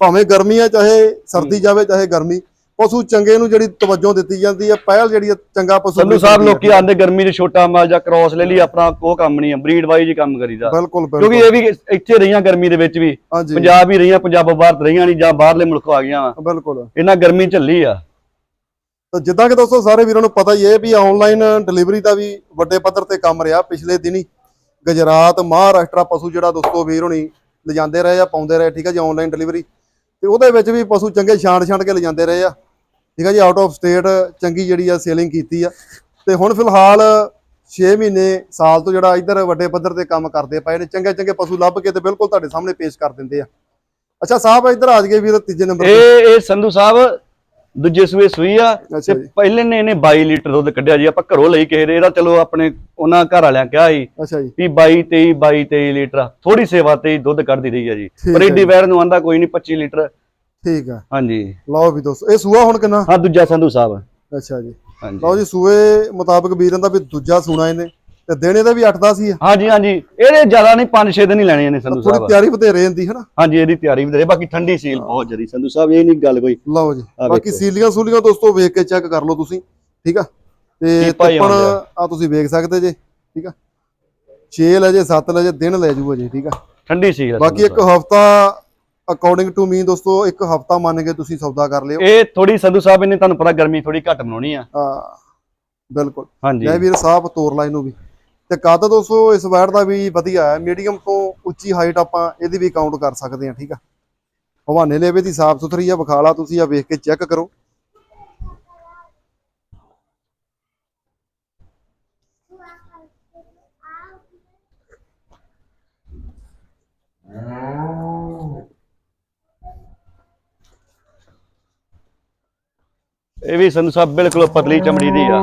ਭਾਵੇਂ ਗਰਮੀ ਆ ਚਾਹੇ ਸਰਦੀ ਜਾਵੇ ਚਾਹੇ ਗਰਮੀ ਪਸ਼ੂ ਚੰਗੇ ਨੂੰ ਜਿਹੜੀ ਤਵੱਜੋ ਦਿੱਤੀ ਜਾਂਦੀ ਹੈ ਪਹਿਲ ਜਿਹੜੀ ਚੰਗਾ ਪਸ਼ੂ ਸੰਧੂ ਸਾਹਿਬ। ਲੋਕੀ ਆਂਦੇ ਗਰਮੀ 'ਚ ਛੋਟਾ ਮਾਲ ਜਾਂ ਕ੍ਰਾਸ ਲੈ ਲਈ ਆਪਣਾ ਕੋਈ ਕੰਮ ਨਹੀਂ ਆ ਬਰੀਡ ਵਾਈਜ਼ ਹੀ ਕੰਮ ਕਰੀਦਾ। ਬਿਲਕੁਲ ਕਿਉਂਕਿ ਇਹ ਵੀ ਇੱਥੇ ਰਹੀਆਂ ਗਰਮੀ ਦੇ ਵਿੱਚ ਵੀ ਪੰਜਾਬ ਹੀ ਰਹੀਆਂ ਪੰਜਾਬ ਬਾਹਰ ਰਹੀਆਂ ਨਹੀਂ ਜਾਂ ਬਾਹਰਲੇ ਮੁਲਕੋਂ ਆ ਗਈਆਂ ਬਿਲਕੁਲ। ਇਹਨਾਂ ਗਰਮੀ ਝੱਲੀ ਆ। ਤਾਂ ਜਿੱਦਾਂ ਕਿ ਦੋਸਤੋ ਸਾਰੇ ਵੀਰਾਂ ਨੂੰ ਪਤਾ ਹੀ ਹੈ ਵੀ ਆਨਲਾਈਨ ਡਿਲੀਵਰੀ ਦਾ ਵੀ ਵੱਡੇ ਪੱਧਰ ਤੇ ਕੰਮ ਰਿਹਾ ਪਿਛਲੇ ਦਿਨੀ। ਗੁਜਰਾਤ ਮਹਾਰਾਸ਼ਟਰ ਪਸ਼ੂ ਜਿਹੜਾ ਦੋਸਤੋ ਵੀਰ ਹੋਣੀ ਲਿਜਾਂਦੇ ਰਹੇ ਆ ਪਾਉਂਦੇ ਰਹੇ ਠੀਕ ਹੈ ਜੀ ਆਨਲਾਈਨ ਡਿਲੀਵਰੀ ਤੇ ਉਹਦੇ ਵਿੱਚ ਵੀ ਪਸ਼ੂ ਚੰਗੇ ਛਾਂਟ ਛਾਂਟ ਕੇ ਲਿਜਾਂਦੇ ਰਹੇ ਆ। ਠੀਕ ਹੈ ਜੀ ਆਊਟ ਆਫ ਸਟੇਟ ਚੰਗੀ ਜਿਹੜੀ ਆ ਸੇਲਿੰਗ ਕੀਤੀ ਆ। ਤੇ ਹੁਣ ਫਿਲਹਾਲ 6 ਮਹੀਨੇ ਸਾਲ ਤੋਂ ਜਿਹੜਾ ਇੱਧਰ ਵੱਡੇ ਪੱਧਰ ਤੇ ਕੰਮ ਕਰਦੇ ਪਏ ਨੇ, ਚੰਗੇ ਚੰਗੇ ਪਸ਼ੂ ਲੱਭ ਕੇ ਤੇ ਬਿਲਕੁਲ ਤੁਹਾਡੇ ਸਾਹਮਣੇ ਪੇਸ਼ ਕਰ ਦਿੰਦੇ ਆ। ਅੱਛਾ, ਸਾਹਿਬ, ਇੱਧਰ ਆ ਜਗੇ ਵੀਰ, ਤੀਜੇ ਨੰਬਰ ਤੇ। ਇਹ ਇਹ ਸੰਧੂ ਸਾਹਿਬ ਦੂਜੇ ਸੂਏ ਸੂਈ ਆ ਅੱਛਾ ਤੇ ਜੀ। ਪਹਿਲੇ ਨੇ ਇਹਨੇ 22 ਲੀਟਰ ਦੁੱਧ ਕੱਢਿਆ ਜੀ ਆਪਾਂ ਘਰੋਂ ਲਈ ਕਿਸੇ ਦੇ ਇਹਦਾ ਚਲੋ ਆਪਣੇ ਉਹਨਾਂ ਘਰ ਵਾਲਿਆਂ ਕਿਹਾ ਸੀ ਅੱਛਾ ਜੀ। ਵੀ 22 23 22 23 ਲੀਟਰ ਥੋੜੀ ਸੇਵਾ ਤੇ ਹੀ ਦੁੱਧ ਕੱਢਦੀ ਰਹੀ ਆ ਜੀ। ਠੀਕ ਪਰ ਏਡੀ ਜੀ। ਵੈਰ ਨੂੰ ਆਂਦਾ ਕੋਈ ਨਹੀਂ 25 ਲੀਟਰ। ਠੀਕ ਆ। ਹਾਂਜੀ। ਲਓ ਵੀ ਦੋਸਤੋ ਇਹ ਸੂਆ ਹੁਣ ਕਿੰਨਾ? ਹਾਂ ਦੂਜਾ ਸੰਧੂ ਸਾਹਿਬ। ਅੱਛਾ ਜੀ। ਹਾਂਜੀ। ਲਓ ਜੀ ਸੂਏ ਮੁਤਾਬਕ ਵੀਰਾਂ ਦਾ ਵੀ ਦੂਜਾ ਸੂਣਾ ਇਹਨੇ। ਤੇ ਦੇਣੇ ਦਾ ਵੀ 8-10 ਹੀ ਆ। ਹਾਂਜੀ ਹਾਂਜੀ। ਇਹਦੇ ਜ਼ਿਆਦਾ ਨਹੀਂ 5-6 ਦਿਨ ਹੀ ਲੈਣੇ ਨੇ ਸੰਧੂ ਥੋੜੀ ਸਾਹਿਬ। ਤਿਆਰੀ ਵਧੇਰੇ ਹੁੰਦੀ ਹੈ ਨਾ। ਹਾਂਜੀ ਇਹਦੀ ਤਿਆਰੀ ਵੀ ਦੇ ਬਾਕੀ ਠੰਡੀ ਸੀਲ ਬਹੁਤ ਜਰੀ ਸੰਧੂ ਸਾਹਿਬ ਇਹ ਨਹੀਂ ਗੱਲ ਕੋਈ। ਲਓ ਜੀ ਆਹ ਬਾਕੀ ਵੇਖੋ। ਸੀਲੀਆਂ ਸੂਲੀਆਂ ਦੋਸਤੋ ਵੇਖ ਕੇ ਚੈੱਕ ਕਰ ਲਓ ਤੁਸੀਂ ਠੀਕ ਆ? ਤੇ ਕੀ ਭਾਈ ਟੱਪਣ ਆਉਂਦੇ? ਆ ਤੁਸੀਂ ਵੇਖ ਸਕਦੇ ਜੇ ਠੀਕ ਆ? 6 ਲੈ ਜੇ 7 ਲੈ ਜੇ ਦਿਨ ਲੈ ਜੂ ਅਜੇ ਠੀਕ ਆ? ਠੰਡੀ ਸੀਲ ਆ ਬਾਕੀ ਸੰਧੂ ਇੱਕ ਹਫਤਾ ਅਕੋਰਡਿੰਗ ਟੂ ਮੀ ਦੋਸਤੋ ਇੱਕ ਹਫਤਾ ਮੰਨ ਕੇ ਤੁਸੀਂ ਸੌਦਾ ਕਰ ਲਿਓ। ਸਾਹਿਬ। ਇਹ ਥੋੜੀ ਸੰਧੂ ਸਾਹਿਬ ਇਹਨੇ ਤੁਹਾਨੂੰ ਪਤਾ ਗਰਮੀ ਥੋੜੀ ਘੱਟ ਬਣਾਉਣੀ ਆ। ਆ ਬਿਲਕੁਲ। ਹਾਂਜੀ। ਲੈ ਵੀਰ ਸਾਹਿਬ ਤੋਰ ਲਾ ਇਹਨੂੰ ਵੀ। ਤੇ ਕੱਦ ਦੋਸਤੋ, ਇਸ ਵਾਇਰ ਦਾ ਵੀ ਵਧੀਆ ਹੈ। ਮੀਡੀਅਮ ਤੋਂ ਉੱਚੀ ਹਾਈਟ ਆਪਾਂ ਇਹਦੀ ਵੀ ਕਾਊਂਟ ਕਰ ਸਕਦੇ ਹਾਂ, ਠੀਕ ਆ? ਹਵਾਨੇ ਲੇਵੇ ਦੀ ਸਾਫ਼ ਸੁਥਰੀ ਆ, ਵਿਖਾਲਾ ਤੁਸੀਂ ਆ ਵੇਖ ਕੇ ਚੈੱਕ ਕਰੋ। ਇਹ ਵੀ ਸੰਧੂ ਸਾਹਿਬ ਬਿਲਕੁਲ ਪਤਲੀ ਚਮੜੀ ਦੀ ਆ।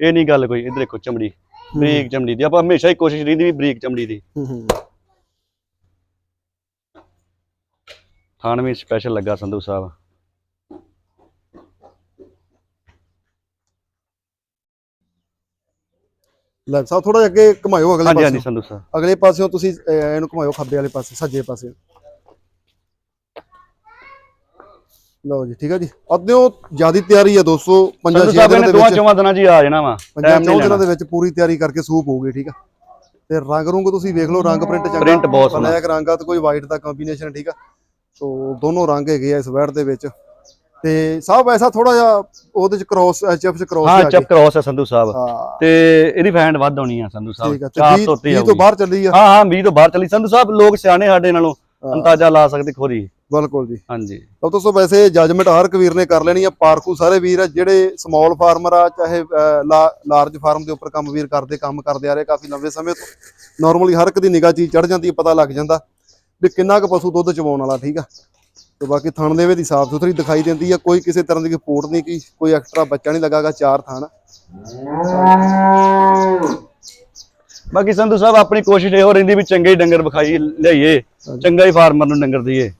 ਇਹ ਨਹੀਂ ਗੱਲ ਕੋਈ, ਇਧਰ ਦੇਖੋ ਚਮੜੀ। ਬਰੀਕ ਚਮੜੀ ਦੀ ਆਪਾਂ ਹਮੇਸ਼ਾ ਹੀ ਕੋਸ਼ਿਸ਼ ਰਹਿੰਦੀ ਵੀ ਬਰੀਕ ਚਮੜੀ ਦੀ। ਹੂੰ ਹੂੰ। ਥਾਣ ਵੀ ਸਪੈਸ਼ਲ ਲੱਗਾ ਸੰਧੂ ਸਾਹਿਬ। ਲੈ ਸਾਹਿਬ ਥੋੜਾ ਜਿਹਾ ਅੱਗੇ ਘੁਮਾਇਓ ਅਗਲੇ ਹਾਂਜੀ ਹਾਂਜੀ ਪਾਸੇ ਸੰਧੂ ਸਾਹਿਬ। ਅਗਲੇ ਪਾਸਿਓਂ ਤੁਸੀਂ ਅਹ, ਇਹਨੂੰ ਘੁਮਾਇਓ ਖੱਬੇ ਵਾਲੇ ਪਾਸੇ ਸੱਜੇ ਪਾਸੇ। ਲਓ ਜੀ ਠੀਕ ਆ ਜੀ। ਅੱਧਿਓ ਜਿਆਦੀ ਤਿਆਰੀ ਆ ਦੋਸਤੋ ਪੰਜਾਂ ਛੇ ਦਿਨਾਂ ਦੇ ਵਿੱਚ। ਚੋਵਾਂ ਦਿਨਾਂ ਹੀ ਆ ਜਾਣਾ ਵਾ। ਪੰਜਾਂ ਚੌਂ ਦਿਨਾਂ ਦੇ ਵਿੱਚ ਪੂਰੀ ਤਿਆਰੀ ਕਰਕੇ ਸੂਪ ਹੋਊਗੀ ਠੀਕ ਆ। ਤੇ ਰੰਗ ਰੁੰਗ ਤੁਸੀਂ ਵੇਖ ਲਓ ਰੰਗ ਪ੍ਰਿੰਟ ਚੰਗਾ Print ਬਹੁਤ ਸੋਹਣਾ। ਬਲੈਕ ਰੰਗ ਆ ਤੇ ਕੋਈ ਵਾਈਟ ਦਾ ਕੰਬੀਨੇਸ਼ਨ ਠੀਕ ਆ। ਸੋ ਦੋਨੋਂ ਰੰਗ ਹੈਗੇ ਆ ਇਸ ਵੈਟ ਦੇ ਵਿੱਚ। ਤੇ ਸਾਹਿਬ ਐਸਾ ਥੋੜਾ ਜਿਹਾ ਉਹਦੇ ਚ ਕ੍ਰੋਸ ਐਚਐਫ ਚ ਕ੍ਰੋਸ ਹਾਂ ਚੱਪ ਕ੍ਰੋਸ ਹੈ ਸੰਧੂ ਸਾਹਿਬ। ਤੇ ਇਹਦੀ ਫੈਂਡ ਵੱਧ ਹੋਣੀ ਆ ਸੰਧੂ ਠੀਕ ਆ ਸਾਹਿਬ ਤੇ ਚਾਰ 20 ਤੋਂ ਉੱਤੇ 20 ਤੋਂ ਬਾਹਰ ਚੱਲੀ ਆ। ਹਾਂ ਹਾਂ 20 ਤੋਂ ਬਾਹਰ ਚੱਲੀ। ਸੰਧੂ ਸਾਹਿਬ ਲੋਕ ਸਿਆਣੇ ਸਾਡੇ ਨਾਲੋਂ। ਅੰਦਾਜ਼ਾ ਲਾ ਸਕਦੇ ਖੋਰੀ। ਬਿਲਕੁਲ ਜੀ। ਹਾਂਜੀ। ਤੋਂ ਸੋ ਵੈਸੇ ਜੱਜਮੈਂਟ ਹਰ ਇੱਕ ਵੀਰ ਨੇ ਕਰ ਲੈਣੀ ਆ ਪਾਰਕੂ ਸਾਰੇ ਵੀਰ ਆ ਜਿਹੜੇ ਸਮਾਲ ਫਾਰਮਰ ਆ ਚਾਹੇ ਲਾਰਜ ਫਾਰਮ ਦੇ ਉੱਪਰ ਕੰਮ ਵੀਰ ਕਰਦੇ ਕੰਮ ਕਰਦੇ ਆ ਰਹੇ ਕਾਫੀ ਲੰਬੇ ਸਮੇਂ ਤੋਂ। ਨਾਰਮਲੀ ਹਰ ਇੱਕ ਦੀ ਨਿਗਾਹ ਚੀਜ਼ ਚੜ ਜਾਂਦੀ ਹੈ ਪਤਾ ਲੱਗ ਜਾਂਦਾ ਵੀ ਕਿੰਨਾ ਕੁ ਪਸ਼ੂ ਦੁੱਧ ਚਵਾਉਣ ਵਾਲਾ ਠੀਕ ਆ। ਤੇ ਬਾਕੀ ਥਣ ਦੇਵੇ ਦੀ ਸਾਫ਼ ਸੁਥਰੀ ਦਿਖਾਈ ਦਿੰਦੀ ਆ ਕੋਈ ਕਿਸੇ ਤਰ੍ਹਾਂ ਦੀ ਰਿਪੋਰਟ ਨਹੀਂ ਕੀ ਕੋਈ ਐਕਸਟਰਾ ਬੱਚਾ ਨਹੀਂ ਲਗਾਗਾ ਚਾਰ ਥਣ। ਬਾਕੀ ਸੰਧੂ ਸਾਹਿਬ ਆਪਣੀ ਕੋਸ਼ਿਸ਼ ਇਹੋ ਰਹਿੰਦੀ ਵੀ ਚੰਗੇ ਡੰਗਰ ਵਿਖਾਈ ਲਈਏ ਚੰਗਾ ਹੀ ਫਾਰਮਰ ਨੂੰ ਡੰਗਰ ਦਈਏ।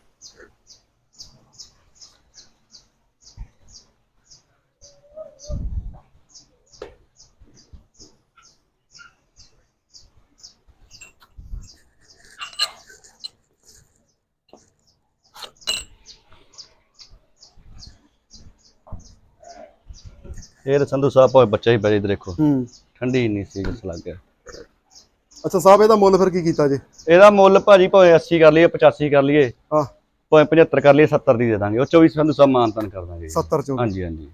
ਇਹ ਸੰਧੂ ਸਾਹਿਬ ਭਾਵੇਂ ਬੱਚਾ ਹੀ ਪੈ ਦੇਖੋ। ਠੰਡੀ ਨਹੀਂ ਸੀ ਜਿਸ ਲੱਗ ਅੱਛਾ ਸਾਹਿਬ ਇਹਦਾ ਮੁੱਲ ਫਿਰ ਕੀ ਕੀਤਾ ਜੇ? ਇਹਦਾ ਮੁੱਲ ਭਾਜੀ ਭਾਵੇਂ 80 ਕਰ ਲਈਏ 85 ਕਰ ਲਈਏ ਹਾਂ। ਭਾਵੇਂ 75 ਕਰ ਲਈਏ 70 ਦੀ ਦੇ ਦਾਂਗੇ। ਉਹ 24 ਸੰਧੂ ਸਾਹਿਬ ਮਾਨਤਨ ਕਰ ਦਾਂਗੇ 70 ਚੋਂ ਹਾਂਜੀ ਹਾਂਜੀ।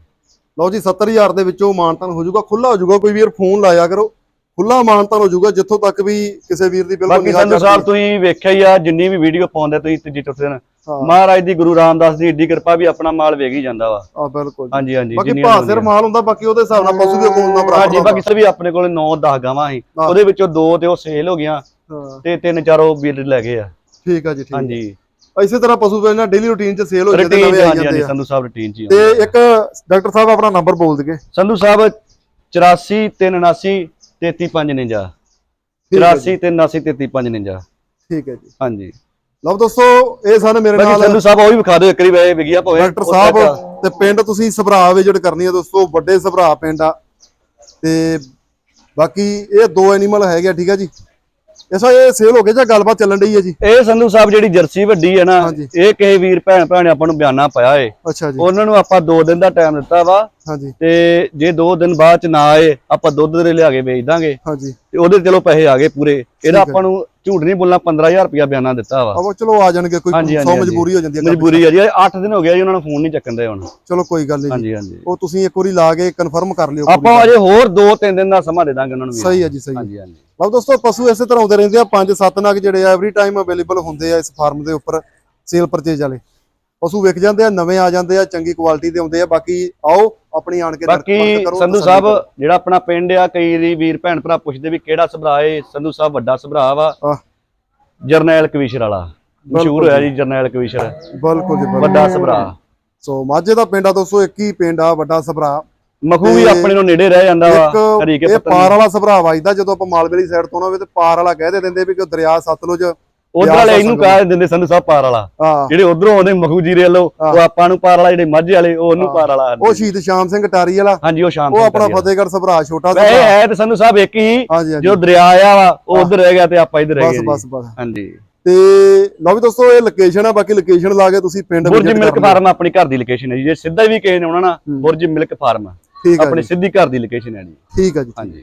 ਲਓ ਜੀ 70000 ਦੇ ਵਿੱਚੋਂ ਮਾਨਤਨ ਹੋ ਜਾਊਗਾ ਖੁੱਲਾ ਹੋ ਜਾਊਗਾ ਕੋਈ ਵੀਰ ਫੋਨ ਲਾਇਆ ਕਰੋ। ਖੁੱਲਾ ਮਾਨਤਨ ਹੋ ਜਾਊਗਾ ਜਿੱਥੋਂ ਤੱਕ ਵੀ ਕਿਸੇ ਵੀਰ ਦੀ ਬਿਲਕੁਲ ਬਾਕੀ ਸੰਧੂ ਸਾਹਿਬ ਤੁਸੀਂ ਵੇਖਿਆ ਹੀ ਆ ਜਿੰਨੀ ਵੀ ਵੀਡੀਓ ਪਾਉਂਦੇ ਤੁਸੀਂ ਤੀਜੀ ਦਿਨ ਹਾਂ। ਮਹਾਰਾਜ ਦੀ ਗੁਰੂ ਰਾਮਦਾਸ ਦੀ ਏਡੀ ਕਿਰਪਾ ਵੀ ਆਪਣਾ ਮਾਲ ਵੇਖ ਹੀ ਜਾਂਦਾ ਵਾ। ਆ ਬਿਲਕੁਲ। ਹਾਂਜੀ ਹਾਂਜੀ ਬਾਕੀ ਜਿੰਨੀਆਂ ਭਾਅ ਹੁੰਦੀਆਂ। ਸਿਰ ਮਾਲ ਹੁੰਦਾ ਬਾਕੀ ਉਹਦੇ ਹਿਸਾਬ ਨਾਲ ਪਸ਼ੂ ਵੀ ਕੋਲ ਨਾਲ ਬਰਾਬਰ ਹਾਂਜੀ। ਬਾਕੀ ਸਰ ਵੀ ਆਪਣੇ ਕੋਲ 9 10 ਗਾਵਾਂ ਸੀ। ਹਾਂ। ਉਹਦੇ ਵਿੱਚੋਂ ਦੋ ਤੇ ਉਹ ਸੇਲ ਹੋ ਗਈਆਂ ਤੇ ਤਿੰਨ ਚਾਰ ਉਹ ਵੀਰ ਲੈ ਗਏ ਆ। ਠੀਕ ਆ ਜੀ ਠੀਕ ਹਾਂਜੀ। ਇਸੇ ਤਰ੍ਹਾਂ ਪਸ਼ੂ ਵੇਚਣਾ ਡੇਲੀ ਰੂਟੀਨ ਚ ਸੇਲ ਹੋ ਜਾਂਦੇ ਨਵੇਂ ਹਾਂਜੀ ਜਾਂਦੇ ਆ। ਸੰਧੂ ਸਾਹਿਬ ਰੁਟੀਨ ਚ ਤੇ ਆ। ਇੱਕ ਡਾਕਟਰ ਸਾਹਿਬ ਆਪਣਾ ਨੰਬਰ ਬੋਲ ਦਗੇ ਸੰਧੂ ਸਾਹਿਬ 84 379 33559 ਠੀਕ ਹੈ 84 379 33559 ਠੀਕ ਹੈ ਜੀ। ਹਾਂਜੀ। ਲਓ ਦੋਸਤੋ ਇਹ ਸਨ ਮੇਰੇ ਬਾਕੀ ਨਾਲ ਸੰਧੂ ਸਾਹਿਬ ਉਹ ਵੀ ਵਿਖਾ ਦਿਓ ਇੱਕ ਵਾਰੀ ਵੇ ਵਿਗਿਆ ਭਾਵੇਂ। ਡਾਕਟਰ ਉਸ ਸਾਹਿਬ ਤੱਕ। ਤੇ ਪਿੰਡ ਤੁਸੀਂ ਸਭਰਾ ਵਿਜ਼ਿਟ ਕਰਨੀ ਹੈ ਦੋਸਤੋ ਵੱਡੇ ਸਭਰਾ ਪਿੰਡ ਆ। ਤੇ ਬਾਕੀ ਇਹ ਦੋ ਐਨੀਮਲ ਹੈਗੇ ਆ ਠੀਕ ਆ ਜੀ? ਐਸਾ ਇਹ ਸੇਲ ਹੋ ਗਏ ਜਾਂ ਗੱਲਬਾਤ ਚੱਲਣ ਡਈ ਹੈ ਜੀ? ਇਹ ਸੰਧੂ ਸਾਹਿਬ ਜਿਹੜੀ ਜਰਸੀ ਵੱਡੀ ਹੈ ਨਾ। ਇਹ ਕਿਸੇ ਵੀਰ ਭੈਣ ਭਰਾ ਨੇ ਆਪਾਂ ਨੂੰ ਬਿਆਨਾ ਪਾਇਆ ਏ। ਅੱਛਾ ਜੀ। ਉਹਨਾਂ ਨੂੰ ਆਪਾਂ 2 ਦਿਨ ਦਾ ਟਾਈਮ ਦਿੱਤਾ ਵਾ। ਹਾਂਜੀ। ਤੇ ਜੇ 2 ਦਿਨ ਬਾਅਦ ਚ ਨਾ ਆਏ ਆਪਾਂ ਦੁੱਧ ਦੇ ਲਿਆ ਕੇ ਵੇਚ ਦਾਂਗੇ। ਹਾਂਜੀ। ਤੇ ਉਹਦੇ ਚਲੋ ਪੈਸੇ ਆ ਗਏ ਪੂਰੇ। ਇਹਦਾ। ਆਪਾਂ ਨੂੰ ਝੂਠ ਨਹੀਂ ਬੋਲਣਾ 15000 ਰੁਪਇਆ ਬਿਆਨਾ ਦਿੱਤਾ ਵਾ। ਆਵੋ ਚਲੋ ਆ ਜਾਣਗੇ ਕੋਈ ਸੌ। ਮਜਬੂਰੀ ਹੋ ਜਾਂਦੀ ਹੈ ਮਜਬੂਰੀ ਆ ਜੀ। 8 ਦਿਨ ਹੋ ਗਿਆ ਜੀ ਉਹਨਾਂ ਨੂੰ ਫੋਨ ਨਹੀਂ ਚੱਕਣ ਦੇ ਹੁਣ। ਚਲੋ ਕੋਈ ਗੱਲ ਨਹੀਂ ਜੀ। ਹਾਂਜੀ ਹਾਂਜੀ। ਉਹ ਤੁਸੀਂ ਇੱਕ ਵਾਰੀ ਲਾ ਕੇ ਕਨਫਰਮ ਕਰ ਲਿਓ ਆਪਾਂ ਅਜੇ ਹੋਰ 2-3 ਦਿਨ ਦਾ ਸਮਾਂ ਦੇ ਦਾਂਗੇ ਉਹਨਾਂ ਨੂੰ ਸਹੀ ਹੈ ਜੀ ਸਹੀ ਹਾਂਜੀ ਹਾਂਜੀ। ਲਓ ਦੋਸਤੋ ਪਸ਼ੂ ਇਸੇ ਤਰ੍ਹਾਂ ਆਉਂਦੇ ਰਹਿੰਦੇ ਆ। ਪੰਜ ਸੱਤ ਨਗ ਜਿਹੜੇ ਆ ਐਵਰੀ ਟਾਈਮ ਅਵੇਲੇਬਲ ਹੁੰਦੇ ਆ ਇਸ ਫਾਰਮ ਦੇ ਉੱਪਰ ਸੇਲ ਪਰਚੇਜ ਵਾਲੇ। ਪਸ਼ੂ ਵਿਕ ਜਾਂਦੇ ਆ ਨਵੇਂ ਆ ਜਾਂਦੇ ਆ ਚੰਗੀ ਕੁਆਲਿਟੀ ਦੇ ਆਉਂਦੇ ਆ ਬਾਕੀ ਆਓ ਆਪਣੀ ਆਣ ਕੇ ਬਾਕੀ ਸੰਧੂ ਸਾਹਿਬ। ਜਿਹੜਾ ਆਪਣਾ ਪਿੰਡ ਆ ਕਈ ਦੀ ਵੀਰ ਭੈਣ ਭਰਾ ਪੁੱਛਦੇ ਵੀ ਕਿਹੜਾ ਸਭਰਾ ਏ? ਸੰਧੂ ਸਾਹਿਬ ਵੱਡਾ ਸਭਰਾ ਵਾ। ਜਰਨੈਲ ਕਵੀਸ਼ਰ ਵਾਲਾ। ਮਸ਼ਹੂਰ ਹੋਇਆ ਜੀ। ਜਰਨੈਲ ਕਵੀਸ਼ਰ। ਬਿਲਕੁਲ ਜੀ ਵੱਡਾ ਸਭਰਾ ਸੋ ਮਾਝੇ ਦਾ ਪਿੰਡ ਆ ਦੋਸਤੋ ਇੱਕ ਹੀ ਪਿੰਡ ਆ ਵੱਡਾ ਸਭਰਾ ਮਖੂ ਵੀ ਆਪਣੇ ਨੂੰ ਨੇੜੇ ਰਹਿ ਜਾਂਦਾ ਵਾ ਇੱਕ ਹਰੀਕੇ ਇਹ ਪਾਰ ਵਾਲਾ ਸਭਰਾ ਵੱਜਦਾ ਜਦੋਂ ਆਪਾਂ ਮਾਲਵੇਲੀ ਸਾਈਡ ਤੋਂ ਨਾ ਹੋਵੇ ਤੇ ਪਾਰ ਵਾਲਾ ਕਹਿ ਦੇ ਦਿੰਦੇ ਵੀ ਕਿ ਦਰਿਆ ਸਤਲੁਜ ਉਧਰ ਵਾਲੇ ਇਹਨੂੰ ਕਹਿ ਦਿੰਦੇ ਸੰਧੂ ਸਾਹਿਬ ਪਾਰ ਵਾਲਾ। ਜਿਹੜੇ ਉਧਰੋਂ ਆਉਂਦੇ ਮਖੂ ਜੀਰੇ ਵੱਲੋਂ ਉਹ ਆਪਾਂ ਨੂੰ ਪਾਰ ਵਾਲਾ ਜਿਹੜੇ ਮਾਝੇ ਵਾਲੇ ਉਹ ਉਹਨੂੰ ਪਾਰ ਵਾਲਾ ਉਹ ਸ਼ਹੀਦ ਸ਼ਾਮ ਸਿੰਘ ਟਾਰੀ ਵਾਲਾ। ਹਾਂਜੀ ਉਹ ਸ਼ਾਮ ਉਹ ਆਪਣਾ। ਫਤਿਹਗੜ੍ਹ ਸਭਰਾ ਛੋਟਾ ਵੈਸੇ ਸਭਰਾ। ਹੈ ਤੇ ਸੰਧੂ ਸਾਹਿਬ ਇੱਕ ਹੀ ਜੋ ਦਰਿਆ ਆਇਆ ਵਾ ਉਹ ਉਧਰ ਰਹਿ ਗਿਆ ਤੇ ਆਪਾਂ ਇੱਧਰ ਰਹਿ ਗਏ ਬਸ। ਬਸ। ਹਾਂਜੀ। ਤੇ ਲਓ ਵੀ ਦੋਸਤੋ ਇਹ ਲੋਕੇਸ਼ਨ ਆ ਬਾਕੀ ਲੋਕੇਸ਼ਨ ਲਾ ਕੇ ਤੁਸੀਂ ਪਿੰਡ ਬੁਰਜ ਮਿਲਕ। ਫਾਰਮ ਆਪਣੀ ਘਰ ਦੀ ਲੋਕੇਸ਼ਨ ਹੈ ਜੀ। ਜੇ ਸਿੱਧਾ ਵੀ ਕਿਸੇ ਨੇ ਆਉਣਾ ਨਾ ਬੁਰਜ ਮਿਲਕ ਫਾਰਮ ਆ। ਆਪਣੀ ਸਿੱਧੀ ਘਰ ਦੀ ਲੋਕੇਸ਼ਨ ਹੈ ਜੀ। ਠੀਕ ਆ ਜੀ ਹਾਂਜੀ।